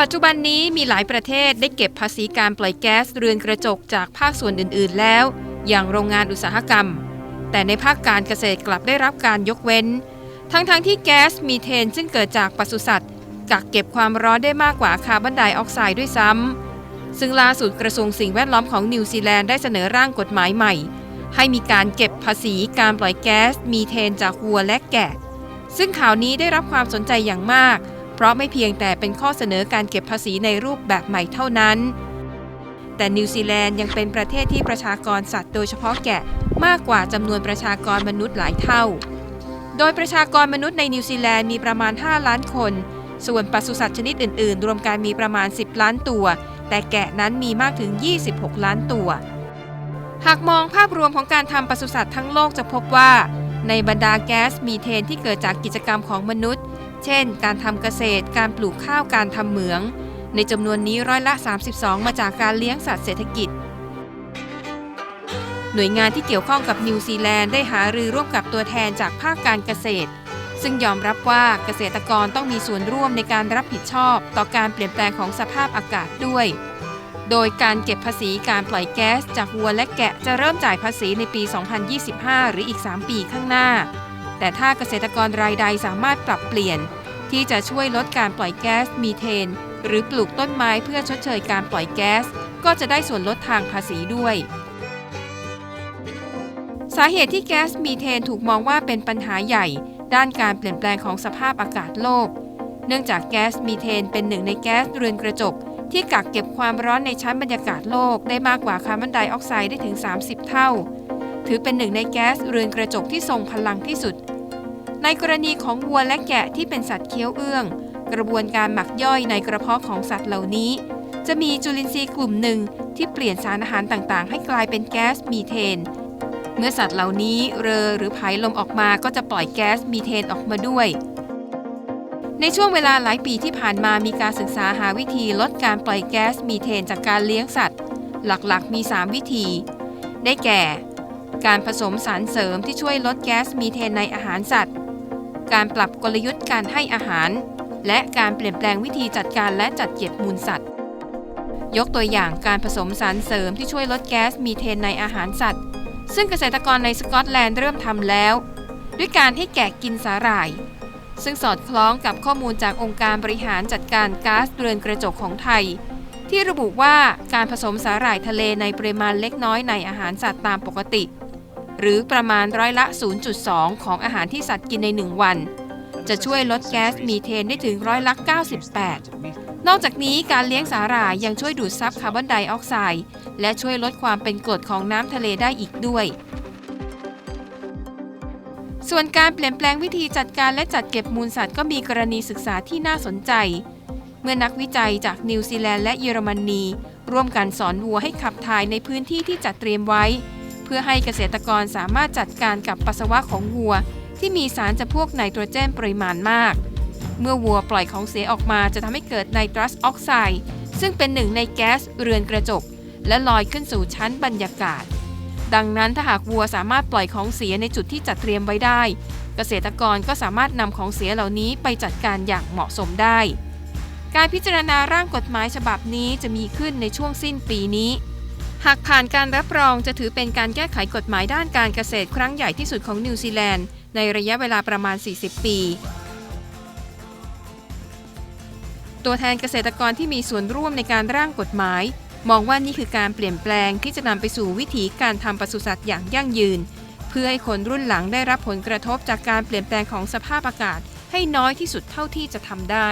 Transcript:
ปัจจุบันนี้มีหลายประเทศได้เก็บภาษีการปล่อยแก๊สเรือนกระจกจากภาคส่วนอื่น ๆ แล้ว อย่างโรงงานอุตสาหกรรม แต่ในภาคการเกษตรกลับได้รับการยกเว้น ทั้งๆทที่แก๊สมีเทนซึ่งเกิดจากปศุสัตว์กักเก็บความร้อนได้มากกว่าคาร์บอนไดออกไซด์ด้วยซ้ำซึ่งล่าสุดกระทรวงสิ่งแวดล้อมของนิวซีแลนด์ได้เสนอร่างกฎหมายใหม่ ให้มีการเก็บภาษีการปล่อยแก๊สมีเทนจากวัวและแกะ ซึ่งข่าวนี้ได้รับความสนใจอย่างมากเพราะไม่เพียงแต่เป็นข้อเสนอการเก็บภาษีในรูปแบบใหม่เท่านั้น แต่นิวซีแลนด์ยังเป็นประเทศที่ประชากรสัตว์โดยเฉพาะแกะมากกว่าจำนวนประชากรมนุษย์หลายเท่า โดยประชากรมนุษย์ในนิวซีแลนด์มีประมาณ 5 ล้านคน ส่วนปศุสัตว์ชนิดอื่น ๆ รวมกันมีประมาณ 10 ล้านตัว แต่แกะนั้นมีมากถึง 26 ล้านตัว หากมองภาพรวมของการทำปศุสัตว์ทั้งโลกจะพบว่า ในบรรดาแก๊สมีเทนที่เกิดจากกิจกรรมของมนุษย์ เช่น การทำเกษตร การปลูกข้าว การทำเหมือง ในจำนวนนี้ร้อยละ 32 มาจากการเลี้ยงสัตว์เศรษฐกิจ หน่วยงานที่เกี่ยวข้องกับนิวซีแลนด์ได้หารือร่วมกับตัวแทนจากภาคการเกษตร ซึ่งยอมรับว่าเกษตรกรต้องมีส่วนร่วมในการรับผิดชอบ ต่อการเปลี่ยนแปลงของสภาพอากาศด้วย โดยการเก็บภาษีการปล่อยแก๊สจากวัวและแกะจะเริ่มจ่ายภาษีในปี 2025 หรืออีก 3 ปีข้างหน้า แต่ถ้าเกษตรกรรายใดสามารถปรับเปลี่ยน ที่จะช่วยลดการปล่อยแก๊สมีเทน หรือปลูกต้นไม้เพื่อชดเชยการปล่อยแก๊ส ก็จะได้ส่วนลดทางภาษีด้วย สาเหตุที่แก๊สมีเทนถูกมองว่าเป็นปัญหาใหญ่ ด้านการเปลี่ยนแปลงของสภาพอากาศโลก เนื่องจากแก๊สมีเทนเป็นหนึ่งในแก๊สเรือนกระจกที่กักเก็บความร้อนในชั้นบรรยากาศโลกได้มากกว่าคาร์บอนไดออกไซด์ได้ถึง 30 เท่า ถือเป็นหนึ่งในแก๊สเรือนกระจกที่ทรงพลังที่สุด ในกรณีของวัวและแกะที่เป็นสัตว์เคี้ยวเอื้อง กระบวนการหมักย่อยในกระเพาะของสัตว์เหล่านี้ จะมีจุลินทรีย์กลุ่มหนึ่งที่เปลี่ยนสารอาหารต่างๆ ให้กลายเป็นแก๊สมีเทน เมื่อสัตว์เหล่านี้เรอหรือผายลมออกมาก็จะปล่อยแก๊สมีเทนออกมาด้วย ในช่วงเวลาหลายปีที่ผ่านมามีการศึกษาหาวิธีลดการปล่อยแก๊สมีเทนจากการเลี้ยงสัตว์ หลักๆ มี 3 วิธี ได้แก่ การผสมสารเสริมที่ช่วยลดแก๊สมีเทนในอาหารสัตว์ การปรับกลยุทธ์การให้อาหาร และการเปลี่ยนแปลงวิธีจัดการและจัดเก็บมูลสัตว์ ยกตัวอย่างการผสมสารเสริมที่ช่วยลดแก๊สมีเทนในอาหารสัตว์ ซึ่งเกษตรกรในสกอตแลนด์เริ่มทำแล้ว ด้วยการให้แกะกินสาหร่าย ซึ่งสอดคล้องกับข้อมูลจากองค์การบริหารจัดการก๊าซเรือนกระจกของไทย ที่ระบุว่าการผสมสาหร่ายทะเลในปริมาณเล็กน้อยในอาหารสัตว์ตามปกติ หรือประมาณร้อยละ 0.2 ของอาหารที่สัตว์กินใน 1 วัน จะช่วยลดแก๊สมีเทนได้ถึงร้อยละ 98 นอกจากนี้การเลี้ยงสาหร่ายยังช่วยดูดซับคาร์บอนไดออกไซด์และช่วยลดความเป็นกรดของน้ำทะเลได้อีกด้วย ส่วนการเปลี่ยนแปลงวิธีจัดการและจัดเก็บมูลสัตว์ก็มีกรณีศึกษาที่น่าสนใจ เมื่อนักวิจัยจากนิวซีแลนด์และเยอรมนีร่วมกันสอนวัวให้ขับถ่ายในพื้นที่ที่จัดเตรียมไว้ เพื่อให้เกษตรกรสามารถจัดการกับปัสสาวะของวัว ที่มีสารจำพวกไนโตรเจนปริมาณมาก เมื่อวัวปล่อยของเสียออกมาจะทำให้เกิดไนตรัสออกไซด์ซึ่งเป็นหนึ่งในแก๊สเรือนกระจก และลอยขึ้นสู่ชั้นบรรยากาศ ดังนั้นถ้าหากวัวสามารถปล่อยของเสียในจุดที่จัดเตรียมไว้ได้ เกษตรกรก็สามารถนำของเสียเหล่านี้ไปจัดการอย่างเหมาะสมได้ การพิจารณาร่างกฎหมายฉบับนี้จะมีขึ้นในช่วงสิ้นปีนี้ หากผ่านการรับรองจะถือเป็นการแก้ไขกฎหมายด้านการเกษตรครั้งใหญ่ที่สุดของนิวซีแลนด์ในระยะเวลาประมาณ 40 ปี ตัวแทนเกษตรกรที่มีส่วนร่วมในการร่างกฎหมาย มองว่านี่คือการเปลี่ยนแปลงที่จะนำไปสู่วิถีการทำปศุสัตว์อย่างยั่งยืน เพื่อให้คนรุ่นหลังได้รับผลกระทบจากการเปลี่ยนแปลงของสภาพอากาศ ให้น้อยที่สุดเท่าที่จะทำได้